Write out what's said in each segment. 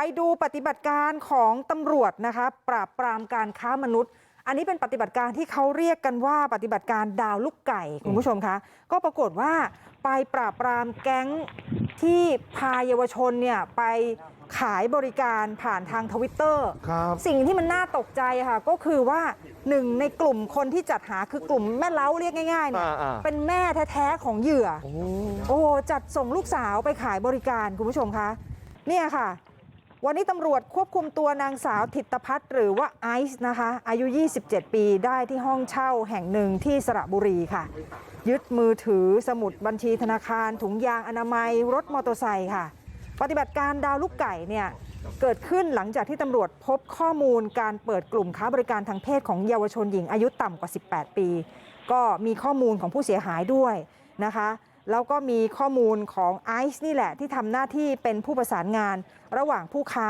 ไปดูปฏิบัติการของตำรวจนะคะปราบปรามการค้ามนุษย์ อันนี้เป็นปฏิบัติการที่เขาเรียกกันว่าปฏิบัติการดาวลูกไก่คุณผู้ชมคะก็ปรากฏว่าไปปราบปรามแก๊งที่พาเยาวชนเนี่ยไปขายบริการผ่านทางทวิตเตอร์ครับสิ่งที่มันน่าตกใจค่ะก็คือว่าหนึ่งในกลุ่มคนที่จัดหาคือกลุ่มแม่เล้าเรียกง่ายๆเนี่ยอ่าๆเป็นแม่แท้ๆของเหยื่อโอ้โอ้จัดส่งลูกสาวไปขายบริการคุณผู้ชมคะเนี่ยค่ะ วันนี้ตำรวจควบคุมตัวนางสาวถิตพัฒน์หรือว่าไอซ์นะคะอายุ 27 ปีได้ที่ห้องเช่าแห่งหนึ่งที่สระบุรีค่ะ ยึดมือถือสมุดบัญชีธนาคาร ถุงยางอนามัย รถมอเตอร์ไซค์ค่ะ ปฏิบัติการดาวลูกไก่เนี่ยเกิดขึ้นหลังจากที่ตำรวจพบข้อมูลการเปิดกลุ่มค้าบริการทางเพศของเยาวชนหญิงอายุต่ำกว่า 18 ปี ก็มีข้อมูลของผู้เสียหายด้วยนะคะ แล้วก็มีข้อมูลของไอซ์นี่แหละที่ทำหน้าที่เป็นผู้ประสานงานระหว่างผู้ค้า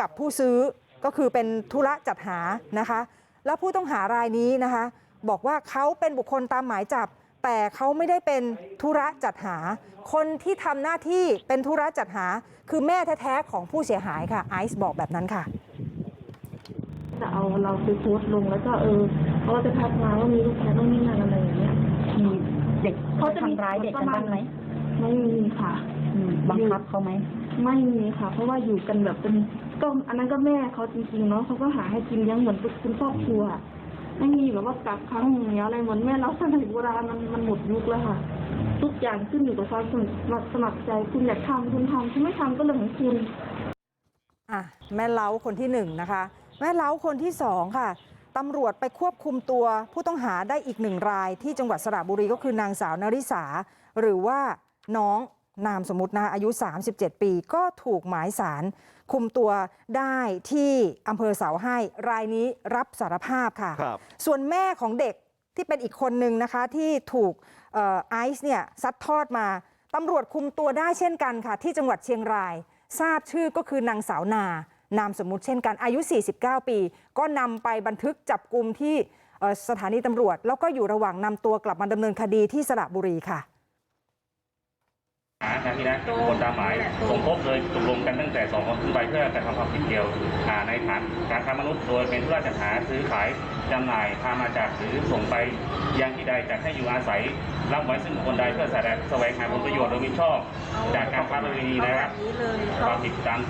กับผู้ซื้อก็คือเป็นธุระจัดหานะคะแล้วผู้ต้องหารายนี้นะคะบอกว่าเขาเป็นบุคคลตามหมายจับ แต่เขาไม่ได้เป็นธุระจัดหา คนที่ทำหน้าที่เป็นธุระจัดหา คือแม่แท้ๆของผู้เสียหายค่ะไอซ์บอกแบบนั้นค่ะจะเอาเราไปโพสต์ลงแล้วก็เออเขาจะทักมาว่ามีลูกแพ้ต้องนี่งานอะไรอย่างเงี้ย เด็กเขาเขาจะจะมีทำร้ายเด็กกันบ้างไหมไม่มีค่ะอืมบังคับเขาไหมไม่มีค่ะ เพราะว่าอยู่กันแบบเป็นก็อันนั้นก็แม่เขาจริงๆเนาะเขาก็หาให้กินเลี้ยงเหมือนเป็นครอบครัวไม่มีแบบว่ากักขังอย่างเงี้ยอะไรเหมือนแม่เราสมัยโบราณมันมันหมดยุคแล้วค่ะ ทุกอย่างขึ้นอยู่กับความสมัครสมัครใจคุณอยากทำคุณทำคุณไม่ทำก็เรื่องของคุณอะแม่เล้าคนที่หนึ่งนะคะ แม่เล้าคนที่สองค่ะ ตำรวจไปควบคุมตัวผู้ต้องหาได้อีกหนึ่งรายที่จังหวัดสระบุรีก็คือนางสาวนริษาหรือว่าน้องนามสมมตินะคะอายุ 37 ปีก็ถูกหมายสารคุมตัวได้ที่อำเภอเสาให้รายนี้รับสารภาพค่ะครับส่วนแม่ของเด็กที่เป็นอีกคนนึงนะคะที่ถูกเอ่อไอซ์เนี่ยซัดทอดมาตำรวจคุมตัวได้เช่นกันค่ะ ที่จังหวัดเชียงราย ทราบชื่อก็คือนางสาวนา นามสมมุติเช่นกันอายุ 49 ปี ก็นำไปบันทึกจับกลุ่มที่สถานีตำรวจ แล้วก็อยู่ระหว่างนำตัวกลับมาดำเนินคดีที่สระบุรีค่ะหานะพี่นะคนตามหมายสมคบเลยตกลงกันตั้งแต่สองคนขึ้นไปเพื่อกระทำความผิดเกี่ยวอ่าในฐานการค้ามนุษย์โดยเป็นเพื่อจัดหาซื้อขายจำหน่ายพามาจากหรือส่งไปยังที่ใดจัดให้อยู่อาศัยรับไว้ซึ่งบุคคลใดเพื่อแสดงแสวงหาผลประโยชน์โดยมิชอบ จากการค้าประเวณีนะครับนี้เลยคเขาวามผิดตาม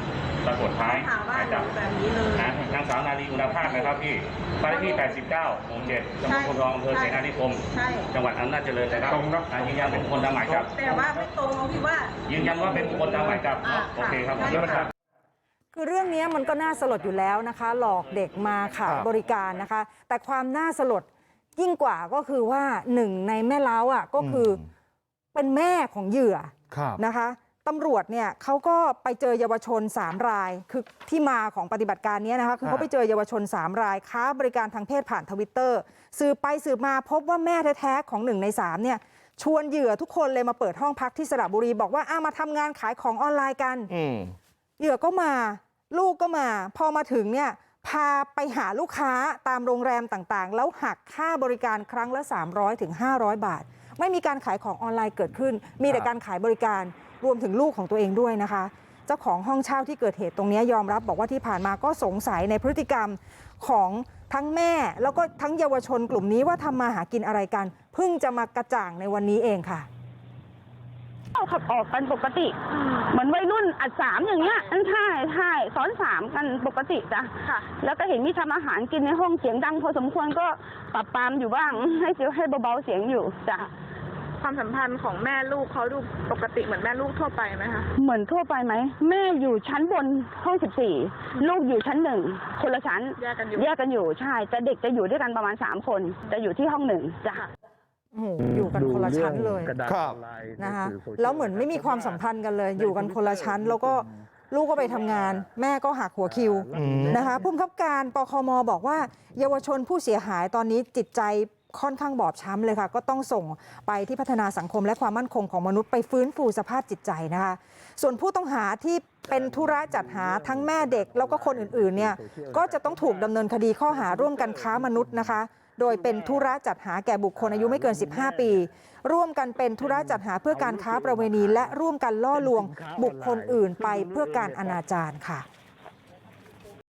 ปรากฏท้ายถามว่าหมายหจันูบแบบนี้เลยนะนางสาวนาลีอุณภาพนะครับพี่บ้านเลขที่ 89 หมู่ 7ตำบลโพธิ์ทองอำเภอเสนานิคมใช่จังหวัดอำนาจเจริญนะครับอ่ายืนยันเป็นบุคคลตามหมายจับ แต่ว่าไม่ตรงตรงที่ว่า ยืนยันว่าเป็นบุคคลตามหมายจับเนาะอ่าโอเคครับค่ะขอบ คุณครับคือเรื่องนี้มันก็น่าสลดอยู่แล้วนะคะ หลอกเด็กมาขายครับบริการนะคะ แต่ความน่าสลดยิ่งกว่าก็คือว่าหนึ่งในแม่เล้าอะก็คืออเป็นแม่ของเหยื่อครับนะคะตำรวจเนี่ยเขาก็ไปเจอเยาวชน 3 รายคือที่มาของปฏิบัติการเนี้ยนะคะคือเขาฮะไปเจอเยาวชน 3 ราย ค้าบริการทางเพศผ่านทวิตเตอร์สืบไปสืบมาพบว่าแม่แท้ๆของหนึ่งใน 3 เนี่ยชวนเหยื่อทุกคนเลยมาเปิดห้องพักที่สระบุรี บอกว่าอ้ามาทำงานขายของออนไลน์กันอืม เหยื่อก็มาลูกก็มาพอมาถึงเนี่ยพาไปหาลูกค้าตามโรงแรมต่างๆ แล้วหักค่าบริการครั้งละ 300ถึง500 บาท ไม่มีการขายของออนไลน์เกิดขึ้น มีแต่การขายบริการรวมถึงลูกของตัวเองด้วยนะคะ เจ้าของห้องเช่าที่เกิดเหตุตรงนี้ยอมรับบอกว่าที่ผ่านมาก็สงสัยในพฤติกรรมของทั้งแม่ แล้วก็ทั้งเยาวชนกลุ่มนี้ว่าทำมาหากินอะไรกัน เพิ่งจะมากระจ่างในวันนี้เองค่ะ เขาขับออกกันปกติ เหมือนวัยรุ่นอัดสามอย่างเงี้ยใช่ใช่ซ้อนสามกันปกติจ้ะค่ะ แล้วก็เห็นมีทำอาหารกินในห้องเสียงดังพอสมควรก็ปรับปรามอยู่บ้าง ให้เสียให้เบาๆเสียงอยู่จ้ะความสัมพันธ์ของแม่ลูกเขาดูปกติเหมือนแม่ลูกทั่วไปไหมคะเหมือนทั่วไปไหมแม่อยู่ชั้นบนห้องสิบสี่ลูกอยู่ชั้นหนึ่งคนละชั้นแยกกันอยู่แยกกันอยู่ใช่แต่เด็กจะอยู่ด้วยกันประมาณสามคนจะอยู่ที่ห้องหนึ่งจ้ะ โอ้โหอยู่กันคนละชั้นเลยครับนะคะแล้วเหมือนไม่มีความสัมพันธ์กันเลย อยู่กันคนละชั้น แล้วก็ลูกก็ไปทำงาน แม่ก็หักหัวคิว อืม นะคะผู้บังคับการปคมบอกว่า เยาวชนผู้เสียหายตอนนี้จิตใจค่อนข้างบอบช้ำเลยค่ะ ก็ต้องส่งไปที่พัฒนาสังคมและความมั่นคงของมนุษย์ไปฟื้นฟูสภาพจิตใจนะคะ ส่วนผู้ต้องหาที่เป็นธุระจัดหาทั้งแม่เด็กแล้วก็คนอื่นๆเนี่ยก็จะต้องถูกดำเนินคดีข้อหาร่วมกันค้ามนุษย์นะคะ โดยเป็นธุระจัดหาแก่บุคคลอายุไม่เกิน 15 ปี ร่วมกันเป็นธุระจัดหาเพื่อการค้าประเวณี และร่วมกันล่อลวงบุคคลอื่นไปเพื่อการอนาจารค่ะ